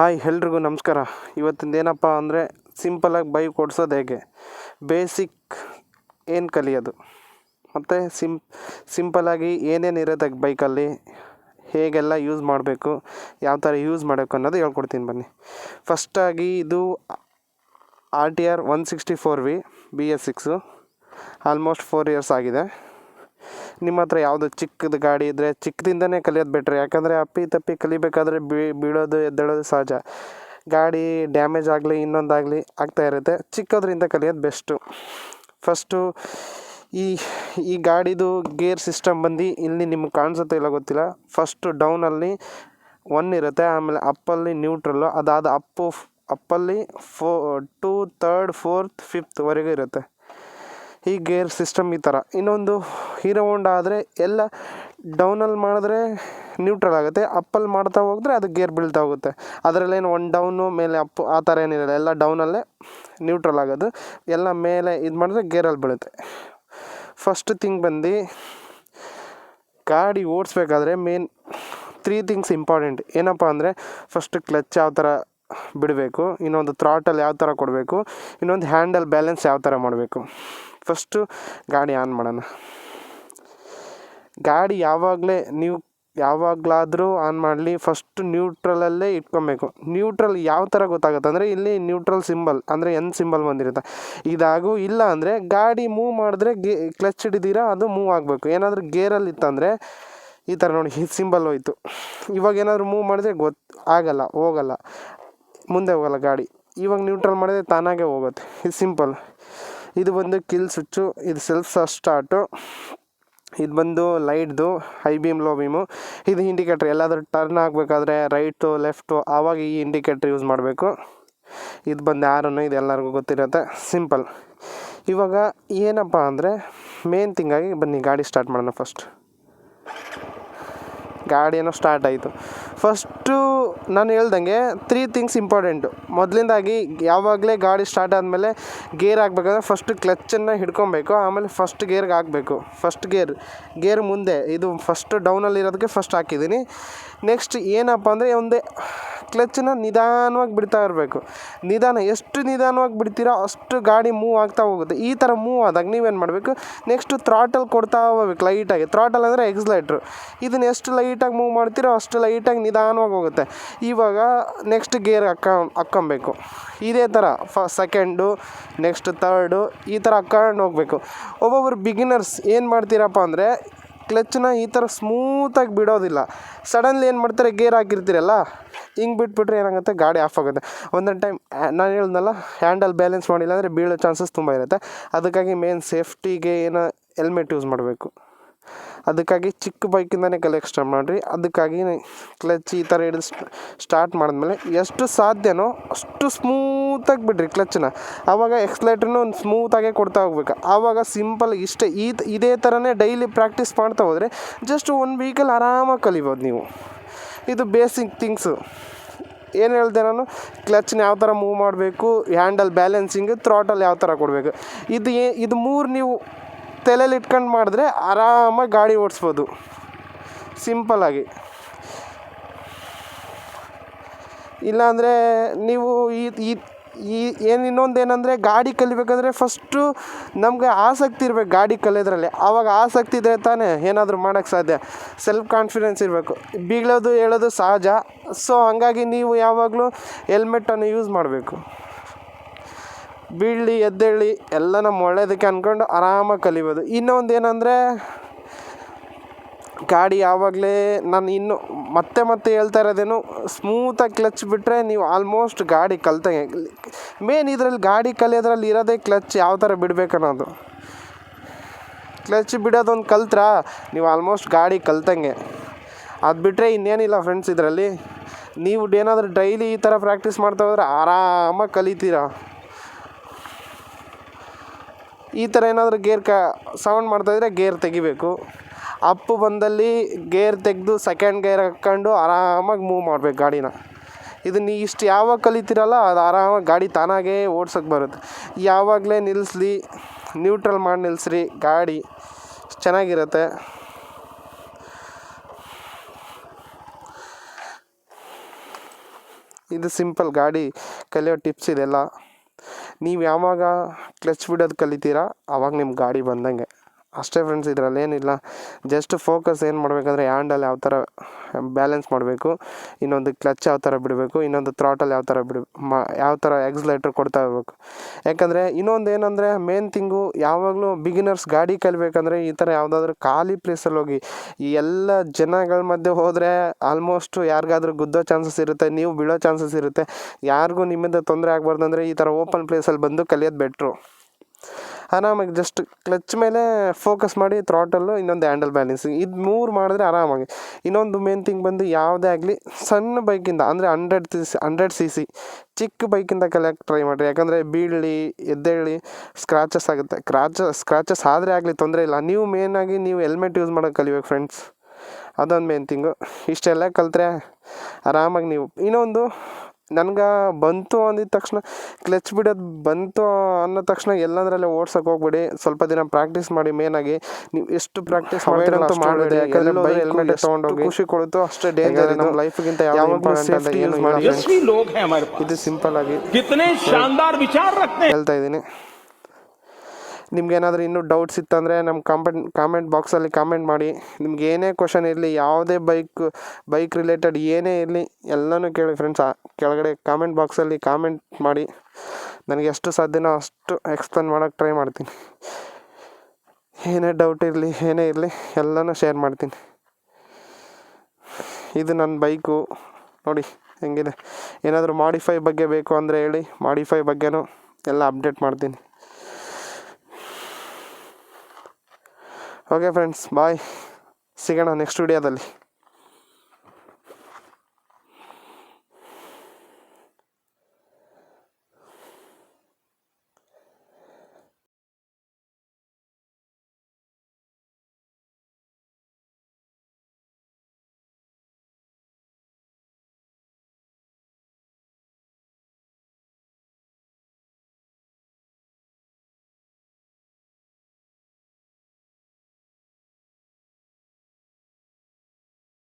Hi ಎಲ್ರಿಗೂ ನಮಸ್ಕಾರ. ಇವತ್ತಿಂದ ಏನಪ್ಪ ಅಂದರೆ ಸಿಂಪಲಾಗಿ ಬೈಕ್ ಓಡಿಸೋದು ಹೇಗೆ? ಬೇಸಿಕ್ ಏನು ಕಲಿಯೋದು ಮತ್ತು ಸಿಂ ಸಿಂಪಲಾಗಿ ಏನೇನು ಇರುತ್ತೆ ಬೈಕಲ್ಲಿ? ಹೇಗೆಲ್ಲ ಯೂಸ್ ಮಾಡಬೇಕು? ಯಾವ ಥರ ಯೂಸ್ ಮಾಡಬೇಕು ಅನ್ನೋದು ಹೇಳ್ಕೊಡ್ತೀನಿ ಬನ್ನಿ. ಫಸ್ಟಾಗಿ ಇದು R T R one sixty four V, B S six. Almost four years ಆಗಿದೆ. ನಿಮ್ಮ ಹತ್ರ ಯಾವುದು ಚಿಕ್ಕದು ಗಾಡಿ ಇದ್ದರೆ ಚಿಕ್ಕದಿಂದನೇ ಕಲಿಯೋದು ಬೆಟ್ರ್ ಯಾಕಂದರೆ ಅಪ್ಪಿ ತಪ್ಪಿ ಕಲಿಬೇಕಾದ್ರೆ ಬೀಳೋದು, ಎದ್ದೇಳೋದು ಸಹಜ. ಗಾಡಿ ಡ್ಯಾಮೇಜ್ ಆಗಲಿ, ಇನ್ನೊಂದಾಗಲಿ ಆಗ್ತಾ ಇರುತ್ತೆ. ಚಿಕ್ಕದ್ರಿಂದ ಕಲಿಯೋದು ಬೆಸ್ಟು ಫಸ್ಟು ಈ ಈ ಗಾಡಿದು ಗೇರ್ ಸಿಸ್ಟಮ್ ಬಂದು ಇಲ್ಲಿ ನಿಮ್ಗೆ ಕಾಣಿಸುತ್ತೆ ಇಲ್ಲ ಗೊತ್ತಿಲ್ಲ. ಫಸ್ಟು ಡೌನಲ್ಲಿ ಒನ್ ಇರುತ್ತೆ, ಆಮೇಲೆ ಅಪ್ಪಲ್ಲಿ ನ್ಯೂಟ್ರಲ್ಲು ಅದಾದ ಅಪ್ಪು ಅಪ್ಪಲ್ಲಿ ಫೋ ಟೂ ತರ್ಡ್ ಫೋರ್ತ್ ಫಿಫ್ತ್ವರೆಗೂ ಇರುತ್ತೆ. ಈ ಗೇರ್ ಸಿಸ್ಟಮ್ ಈ ಥರ ಇನ್ನೊಂದು ಹೀರೋ ಹೋಂಡಾ ಆದರೆ ಎಲ್ಲ ಡೌನಲ್ಲಿ ಮಾಡಿದ್ರೆ ನ್ಯೂಟ್ರಲ್ ಆಗುತ್ತೆ. ಅಪ್ಪಲ್ಲಿ ಮಾಡ್ತಾ ಹೋಗಿದ್ರೆ ಅದು ಗೇರ್ ಬೀಳ್ತಾ ಹೋಗುತ್ತೆ ಅದರಲ್ಲೇನು ಒನ್ ಡೌನು ಮೇಲೆ ಅಪ್ ಆ ಥರ ಏನಿರಲ್ಲ. ಎಲ್ಲ ಡೌನಲ್ಲೇ ನ್ಯೂಟ್ರಲ್ ಆಗೋದು. ಎಲ್ಲ ಮೇಲೆ ಇದು ಮಾಡಿದ್ರೆ ಗೇರಲ್ಲಿ ಬೀಳುತ್ತೆ. ಫಸ್ಟ್ ಥಿಂಗ್ ಬಂದು ಗಾಡಿ ಓಡಿಸ್ಬೇಕಾದ್ರೆ ಮೇನ್ ತ್ರೀ ಥಿಂಗ್ಸ್ ಇಂಪಾರ್ಟೆಂಟ್ ಏನಪ್ಪ ಅಂದರೆ ಫಸ್ಟ್ ಕ್ಲಚ್ ಯಾವ ಥರ ಬಿಡಬೇಕು, ಇನ್ನೊಂದು ಥ್ರಾಟಲ್ ಯಾವ ಥರ ಕೊಡಬೇಕು, ಇನ್ನೊಂದು ಹ್ಯಾಂಡಲ್ ಬ್ಯಾಲೆನ್ಸ್ ಯಾವ ಥರ ಮಾಡಬೇಕು. ಫಸ್ಟು ಗಾಡಿ ಆನ್ ಮಾಡೋಣ. ಗಾಡಿ ಯಾವಾಗಲೇ ನೀವು ಯಾವಾಗಲಾದರೂ ಆನ್ ಮಾಡಲಿ, ಫಸ್ಟ್ ನ್ಯೂಟ್ರಲಲ್ಲೇ ಇಟ್ಕೊಬೇಕು. ನ್ಯೂಟ್ರಲ್ ಯಾವ ಥರ ಗೊತ್ತಾಗುತ್ತೆ ಅಂದರೆ ಇಲ್ಲಿ ನ್ಯೂಟ್ರಲ್ ಸಿಂಬಲ್, ಅಂದರೆ ಎನ್ ಸಿಂಬಲ್ ಬಂದಿರುತ್ತೆ. ಇದಾಗೂ ಇಲ್ಲ ಅಂದರೆ ಗಾಡಿ ಮೂವ್ ಮಾಡಿದ್ರೆ ಗೇ ಕ್ಲಚ್ ಹಿಡಿದಿರಾ, ಅದು ಮೂವ್ ಆಗಬೇಕು. ಏನಾದರೂ ಗೇರಲ್ಲಿ ಇತ್ತಂದರೆ ಈ ಥರ ನೋಡಿ, ಈ ಸಿಂಬಲ್ ಹೋಯ್ತು. ಇವಾಗ ಏನಾದರೂ ಮೂವ್ ಮಾಡಿದ್ರೆ ಗೊತ್ತು ಆಗಲ್ಲ, ಹೋಗಲ್ಲ. ಮುಂದೆ ಹೋಗಲ್ಲ ಗಾಡಿ. ಇವಾಗ ನ್ಯೂಟ್ರಲ್ ಮಾಡಿದ್ರೆ ತಾನಾಗೆ ಹೋಗುತ್ತೆ. ಇದು ಸಿಂಪಲ್. ಇದು ಬಂದು ಕಿಲ್ ಸ್ವಿಚ್ಚು, ಇದು ಸೆಲ್ಫ್ ಸ್ಟಾರ್ಟು ಇದು ಬಂದು ಲೈಟ್ದು ಹೈ ಬೀಮ್ ಲೋ ಬೀಮು ಇದು ಇಂಡಿಕೇಟ್ರ್ ಎಲ್ಲಾದರೂ ಟರ್ನ್ ಆಗಬೇಕಾದ್ರೆ ರೈಟು ಲೆಫ್ಟು ಆವಾಗ ಈ ಇಂಡಿಕೇಟ್ರ್ ಯೂಸ್ ಮಾಡಬೇಕು. ಇದು ಬಂದು ಯಾರನ್ನು, ಇದು ಎಲ್ಲರಿಗೂ ಗೊತ್ತಿರುತ್ತೆ. ಸಿಂಪಲ್ ಇವಾಗ ಏನಪ್ಪ ಅಂದರೆ ಮೇನ್ ತಿಂಗಾಗಿ ಬನ್ನಿ, ಗಾಡಿ ಸ್ಟಾರ್ಟ್ ಮಾಡೋಣ ಫಸ್ಟ್ ಗಾಡಿ ಏನೋ ಸ್ಟಾರ್ಟ್ ಆಯಿತು. ಫಸ್ಟು ನಾನು ಹೇಳ್ದಂಗೆ ತ್ರೀ ಥಿಂಗ್ಸ್ ಇಂಪಾರ್ಟೆಂಟು ಮೊದಲಿಂದಾಗಿ ಯಾವಾಗಲೇ ಗಾಡಿ ಸ್ಟಾರ್ಟ್ ಆದಮೇಲೆ ಗೇರ್ ಹಾಕ್ಬೇಕಂದ್ರೆ ಫಸ್ಟ್ ಕ್ಲಚ್ಚನ್ನು ಹಿಡ್ಕೊಬೇಕು, ಆಮೇಲೆ ಫಸ್ಟ್ ಗೇರ್ಗೆ ಹಾಕಬೇಕು. ಫಸ್ಟ್ ಗೇರ್ ಗೇರ್ ಮುಂದೆ, ಇದು ಫಸ್ಟ್ ಡೌನಲ್ಲಿರೋದಕ್ಕೆ ಫಸ್ಟ್ ಹಾಕಿದ್ದೀನಿ. ನೆಕ್ಸ್ಟ್ ಏನಪ್ಪ ಅಂದರೆ ಒಂದೇ ಕ್ಲಚ್ಚನ್ನ ನಿಧಾನವಾಗಿ ಬಿಡ್ತಾ ಇರಬೇಕು. ನಿಧಾನ, ಎಷ್ಟು ನಿಧಾನವಾಗಿ ಬಿಡ್ತೀರೋ ಅಷ್ಟು ಗಾಡಿ ಮೂವ್ ಆಗ್ತಾ ಹೋಗುತ್ತೆ. ಈ ಥರ ಮೂವ್ ಆದಾಗ ನೀವೇನು ಮಾಡಬೇಕು? ನೆಕ್ಸ್ಟ್ ಥ್ರಾಟಲ್ ಕೊಡ್ತಾ ಹೋಗ್ಬೇಕು ಲೈಟಾಗಿ ಥ್ರಾಟಲ್ ಅಂದರೆ ಎಕ್ಸ್ಲೈಟ್ರು ಇದನ್ನ ಎಷ್ಟು ಲೈಟಾಗಿ ಮೂವ್ ಮಾಡ್ತೀರೋ ಅಷ್ಟು ಲೈಟಾಗಿ ನಿಧಾನವಾಗಿ ಹೋಗುತ್ತೆ. ಇವಾಗ ನೆಕ್ಸ್ಟ್ ಗೇರ್ ಹಾಕ, ಹಾಕ್ಕೊಬೇಕು. ಇದೇ ಥರ ಫ ಸೆಕೆಂಡು ನೆಕ್ಸ್ಟ್ ತರ್ಡು ಈ ಥರ ಹಾಕ್ಕೊಂಡು ಹೋಗಬೇಕು. ಒಬ್ಬೊಬ್ಬರು ಬಿಗಿನರ್ಸ್ ಏನು ಮಾಡ್ತೀರಪ್ಪ ಅಂದರೆ ಕ್ಲಚ್ನ ಈ ಥರ ಸ್ಮೂತಾಗಿ ಬಿಡೋದಿಲ್ಲ. ಸಡನ್ಲಿ ಏನು ಮಾಡ್ತಾರೆ ಗೇರ್ ಹಾಕಿರ್ತೀರಲ್ಲ, ಹಿಂಗೆ ಬಿಟ್ಬಿಟ್ರೆ ಏನಾಗುತ್ತೆ, ಗಾಡಿ ಆಫ್ ಆಗುತ್ತೆ. ಒಂದೊಂದು ಟೈಮ್ ನಾನು ಹೇಳ್ದಲ್ಲ ಹ್ಯಾಂಡಲ್ ಬ್ಯಾಲೆನ್ಸ್ ಮಾಡಿಲ್ಲ ಅಂದರೆ ಬೀಳೋ ಚಾನ್ಸಸ್ ತುಂಬ ಇರುತ್ತೆ. ಅದಕ್ಕಾಗಿ ಮೇನ್ ಸೇಫ್ಟಿಗೆ ಏನೋ ಹೆಲ್ಮೆಟ್ ಯೂಸ್ ಮಾಡಬೇಕು. ಅದಕ್ಕಾಗಿ ಚಿಕ್ಕ ಬೈಕಿಂದನೇ ಕಲಿಯೋಕ್ಕೆ ಸ್ಟಾರ್ಟ್ ಮಾಡಿರಿ. ಅದಕ್ಕಾಗಿ ಕ್ಲಚ್ ಈ ಥರ ಹಿಡಿದು ಸ್ಟಾರ್ಟ್ ಮಾಡಿದ್ಮೇಲೆ ಎಷ್ಟು ಸಾಧ್ಯನೋ ಅಷ್ಟು ಸ್ಮೂತಾಗಿ ಬಿಡ್ರಿ ಕ್ಲಚ್ನ ಆವಾಗ ಎಕ್ಸ್ಲೇಟ್ರನ್ನು ಒಂದು ಸ್ಮೂತಾಗೆ ಕೊಡ್ತಾ ಹೋಗ್ಬೇಕು. ಆವಾಗ ಸಿಂಪಲ್ ಇಷ್ಟೇ ಈ ಇದೇ ಥರನೇ ಡೈಲಿ ಪ್ರಾಕ್ಟೀಸ್ ಮಾಡ್ತಾ ಹೋದರೆ ಜಸ್ಟ್ ಒಂದು ವೀಕಲ್ಲಿ ಆರಾಮಾಗಿ ಕಲಿಬೋದು ನೀವು. ಇದು ಬೇಸಿಕ್ ಥಿಂಗ್ಸು ಏನು ಹೇಳ್ದೆ ನಾನು? ಕ್ಲಚ್ನ ಯಾವ ಥರ ಮೂವ್ ಮಾಡಬೇಕು ಹ್ಯಾಂಡಲ್ ಬ್ಯಾಲೆನ್ಸಿಂಗ್ ಥ್ರಾಟಲ್ ಯಾವ ಥರ ಕೊಡಬೇಕು. ಇದು ಇದು ಮೂರು ನೀವು ತಲೆಯಲ್ಲಿ ಇಟ್ಕೊಂಡು ಮಾಡಿದ್ರೆ ಆರಾಮಾಗಿ ಗಾಡಿ ಓಡಿಸ್ಬೋದು. ಸಿಂಪಲ್ಲಾಗಿ ಇಲ್ಲಾಂದರೆ ನೀವು ಈ ಈ ಏನು ಇನ್ನೊಂದು ಏನಂದರೆ ಗಾಡಿ ಕಲಿಬೇಕಂದ್ರೆ ಫಸ್ಟು ನಮಗೆ ಆಸಕ್ತಿ ಇರಬೇಕು ಗಾಡಿ ಕಲಿಯೋದ್ರಲ್ಲಿ. ಆವಾಗ ಆಸಕ್ತಿ ಇದ್ರೆ ತಾನೇ ಏನಾದರೂ ಮಾಡೋಕ್ಕೆ ಸಾಧ್ಯ. ಸೆಲ್ಫ್ ಕಾನ್ಫಿಡೆನ್ಸ್ ಇರಬೇಕು. ಬೀಳೋದು ಹೇಳೋದು ಸಹಜ. ಸೊ ಹಂಗಾಗಿ ನೀವು ಯಾವಾಗಲೂ ಹೆಲ್ಮೆಟನ್ನು ಯೂಸ್ ಮಾಡಬೇಕು. ಬೀಳಲಿ, ಎದ್ದೇಳಿ, ಎಲ್ಲ ನಮ್ಮ ಒಳ್ಳೆಯದಕ್ಕೆ ಅಂದ್ಕೊಂಡು ಆರಾಮಾಗಿ ಕಲಿಬೋದು. ಇನ್ನೊಂದು ಏನಂದರೆ ಗಾಡಿ ಯಾವಾಗಲೇ ನಾನು ಇನ್ನು ಮತ್ತೆ ಮತ್ತೆ ಹೇಳ್ತಾ ಇರೋದೇನು ಸ್ಮೂತಾಗಿ ಕ್ಲಚ್ ಬಿಟ್ಟರೆ ನೀವು ಆಲ್ಮೋಸ್ಟ್ ಗಾಡಿ ಕಲ್ತಂಗೆ. ಮೇನ್ ಇದರಲ್ಲಿ ಗಾಡಿ ಕಲಿಯೋದ್ರಲ್ಲಿ ಇರೋದೇ ಕ್ಲಚ್ ಯಾವ ಥರ ಬಿಡಬೇಕು ಅನ್ನೋದು. ಕ್ಲಚ್ ಬಿಡೋದೊಂದು ಕಲ್ತ್ರಾ? ನೀವು ಆಲ್ಮೋಸ್ಟ್ ಗಾಡಿ ಕಲ್ತಂಗೆ. ಅದು ಬಿಟ್ಟರೆ ಇನ್ನೇನಿಲ್ಲ ಫ್ರೆಂಡ್ಸ್ ಇದರಲ್ಲಿ. ನೀವು ಏನಾದರೂ ಡೈಲಿ ಈ ಥರ ಪ್ರಾಕ್ಟೀಸ್ ಮಾಡ್ತಾ ಹೋದ್ರೆ ಆರಾಮಾಗಿ ಕಲಿತೀರಾ? ಈ ಥರ ಏನಾದರೂ ಗೇರ್ ಕ ಸೌಂಡ್ ಮಾಡ್ತಾಯಿದ್ರೆ ಗೇರ್ ತೆಗಿಬೇಕು. ಅಪ್ಪು ಬಂದಲ್ಲಿ ಗೇರ್ ತೆಗೆದು ಸೆಕೆಂಡ್ ಗೇರ್ ಹಾಕ್ಕೊಂಡು ಆರಾಮಾಗಿ ಮೂವ್ ಮಾಡ್ಬೇಕು ಗಾಡಿನ. ಇದನ್ನ ಇಷ್ಟು ಯಾವಾಗ ಕಲಿತೀರಲ್ಲ ಅದು ಆರಾಮಾಗಿ ಗಾಡಿ ತಾನಾಗೇ ಓಡ್ಸೋಕ್ಕೆ ಬರುತ್ತೆ. ಯಾವಾಗಲೇ ನಿಲ್ಲಿಸ್ಲಿ ನ್ಯೂಟ್ರಲ್ ಮಾಡಿ ನಿಲ್ಲಿಸ್ರಿ ಗಾಡಿ ಚೆನ್ನಾಗಿರುತ್ತೆ. ಇದು ಸಿಂಪಲ್ ಗಾಡಿ ಕಲಿಯೋ ಟಿಪ್ಸ್ ಇದೆಲ್ಲ. ನೀವು ಯಾವಾಗ ಕ್ಲಚ್ ಬಿಡೋದು ಕಲಿತೀರಾ ಆವಾಗ ನಿಮ್ಮ ಗಾಡಿ ಬಂದಂಗೆ. ಅಷ್ಟೇ ಫ್ರೆಂಡ್ಸ್ ಇದರಲ್ಲಿ ಏನಿಲ್ಲ ಜಸ್ಟ್ ಫೋಕಸ್ ಏನು ಮಾಡಬೇಕಂದ್ರೆ ಹ್ಯಾಂಡಲ್ ಯಾವ ಥರ ಬ್ಯಾಲೆನ್ಸ್ ಮಾಡಬೇಕು. ಇನ್ನೊಂದು ಕ್ಲಚ್ ಯಾವ ಥರ ಬಿಡಬೇಕು, ಇನ್ನೊಂದು ಥ್ರಾಟಲ್ ಯಾವ ಥರ ಬಿಡ, ಮಾ, ಯಾವ ಥರ ಎಕ್ಸ್ಲೇಟ್ರ್ ಕೊಡ್ತಾ ಹೋಗ್ಬೇಕು ಯಾಕಂದರೆ ಇನ್ನೊಂದು ಏನಂದರೆ ಮೇನ್ ತಿಂಗು ಯಾವಾಗಲೂ ಬಿಗಿನರ್ಸ್ ಗಾಡಿ ಕಲಿಬೇಕಂದ್ರೆ ಈ ಥರ ಯಾವುದಾದ್ರೂ ಖಾಲಿ ಪ್ಲೇಸಲ್ಲಿ ಹೋಗಿ ಈ ಎಲ್ಲ ಜನಗಳ ಮಧ್ಯೆ ಹೋದರೆ ಆಲ್ಮೋಸ್ಟ್ ಯಾರಿಗಾದ್ರೂ ಗುದ್ದೋ ಚಾನ್ಸಸ್ ಇರುತ್ತೆ, ನೀವು ಬೀಳೋ ಚಾನ್ಸಸ್ ಇರುತ್ತೆ. ಯಾರಿಗೂ ನಿಮ್ಮಿಂದ ತೊಂದರೆ ಆಗಬಾರ್ದು ಅಂದರೆ ಈ ಥರ ಓಪನ್ ಪ್ಲೇಸಲ್ಲಿ ಬಂದು ಕಲಿಯೋದು ಬೆಟ್ರು ಆರಾಮಾಗಿ ಜಸ್ಟ್ ಕ್ಲಚ್ ಮೇಲೆ ಫೋಕಸ್ ಮಾಡಿ ಥ್ರಾಟಲ್ಲು ಇನ್ನೊಂದು ಹ್ಯಾಂಡಲ್ ಬ್ಯಾಲೆನ್ಸಿಂಗ್ ಇದು ಮೂರು ಮಾಡಿದ್ರೆ ಆರಾಮಾಗಿ. ಇನ್ನೊಂದು ಮೇನ್ ಥಿಂಗ್ ಬಂದು ಯಾವುದೇ ಆಗಲಿ ಸಣ್ಣ ಬೈಕಿಂದ ಅಂದರೆ ಹಂಡ್ರೆಡ್ ಹಂಡ್ರೆಡ್ ಸಿ ಸಿ ಚಿಕ್ಕ ಬೈಕಿಂದ ಕಲಿಯೋಕ್ಕೆ ಟ್ರೈ ಮಾಡಿರಿ. ಯಾಕಂದರೆ ಬೀಳಲಿ, ಎದ್ದೇಳಿ ಸ್ಕ್ರಾಚಸ್ ಆಗುತ್ತೆ. ಕ್ರಾಚ ಸ್ಕ್ರಾಚಸ್ ಆದರೆ ಆಗಲಿ ತೊಂದರೆ ಇಲ್ಲ. ನೀವು ಮೇನಾಗಿ ನೀವು ಹೆಲ್ಮೆಟ್ ಯೂಸ್ ಮಾಡೋಕೆ ಕಲಿಬೇಕು ಫ್ರೆಂಡ್ಸ್ ಅದೊಂದು ಮೇನ್ ಥಿಂಗು ಇಷ್ಟೆಲ್ಲ ಕಲಿತ್ರೆ ಆರಾಮಾಗಿ ನೀವು, ಇನ್ನೊಂದು ನನ್ಗೆ ಬಂತು ಅಂದಿದ ತಕ್ಷಣ ಕ್ಲಚ್ ಬಿಡೋದು ಬಂತು ಅನ್ನೋ ತಕ್ಷಣ ಎಲ್ಲಂದ್ರಲ್ಲೇ ಓಡ್ಸಕ್ಕೆ ಹೋಗ್ಬೇಡಿ. ಸ್ವಲ್ಪ ದಿನ ಪ್ರಾಕ್ಟೀಸ್ ಮಾಡಿ ಮೇನ್ ಆಗಿ. ನೀವು ಎಷ್ಟು ಪ್ರಾಕ್ಟೀಸ್ ಮಾಡಿರಂತ ಮಾಡಿದೆ ಯಾಕಂದ್ರೆ ಹೆಲ್ಮೆಟ್ ತಗೊಂಡೋಗಿ ಖುಷಿ ಕೊಡುತ್ತೋ ಅಷ್ಟೇ ಡೇಂಜರ್ ನಮ್ಮ ಲೈಫ್ಗಿಂತ ಯಾವಾಗ ಯೂಸ್ ಮಾಡಿ ಇದು ಸಿಂಪಲ್ ಆಗಿ. ಹೇಳ್ತಾ ಇದ್ದೀನಿ. ನಿಮ್ಗೆ ಏನಾದರೂ ಇನ್ನೂ ಡೌಟ್ಸ್ ಇತ್ತಂದರೆ ನಮ್ಮ ಕಾಮೆಂಟ್ ಕಾಮೆಂಟ್ ಬಾಕ್ಸಲ್ಲಿ ಕಾಮೆಂಟ್ ಮಾಡಿ. ನಿಮ್ಗೆ ಏನೇ ಕ್ವಶನ್ ಇರಲಿ, ಯಾವುದೇ ಬೈಕ್ ಬೈಕ್ ರಿಲೇಟೆಡ್ ಏನೇ ಇರಲಿ, ಎಲ್ಲನೂ ಕೇಳಿ ಫ್ರೆಂಡ್ಸ್ ಕೆಳಗಡೆ ಕಾಮೆಂಟ್ ಬಾಕ್ಸಲ್ಲಿ ಕಾಮೆಂಟ್ ಮಾಡಿ. ನನಗೆ ಎಷ್ಟು ಸಾಧ್ಯನೋ ಅಷ್ಟು ಎಕ್ಸ್ಪ್ಲೇನ್ ಮಾಡೋಕ್ಕೆ ಟ್ರೈ ಮಾಡ್ತೀನಿ. ಏನೇ ಡೌಟ್ ಇರಲಿ, ಏನೇ ಇರಲಿ, ಎಲ್ಲನೂ ಶೇರ್ ಮಾಡ್ತೀನಿ. ಇದು ನನ್ನ ಬೈಕು ನೋಡಿ ಹೆಂಗಿದೆ. ಏನಾದರೂ ಮಾಡಿಫೈ ಬಗ್ಗೆ ಬೇಕು ಅಂದರೆ ಹೇಳಿ ಮಾಡಿಫೈ ಬಗ್ಗೆನೂ ಎಲ್ಲ ಅಪ್ಡೇಟ್ ಮಾಡ್ತೀನಿ. ಓಕೆ ಫ್ರೆಂಡ್ಸ್ ಬಾಯ್ ಸಿಗೋಣ ನೆಕ್ಸ್ಟ್ ವಿಡಿಯೋದಲ್ಲಿ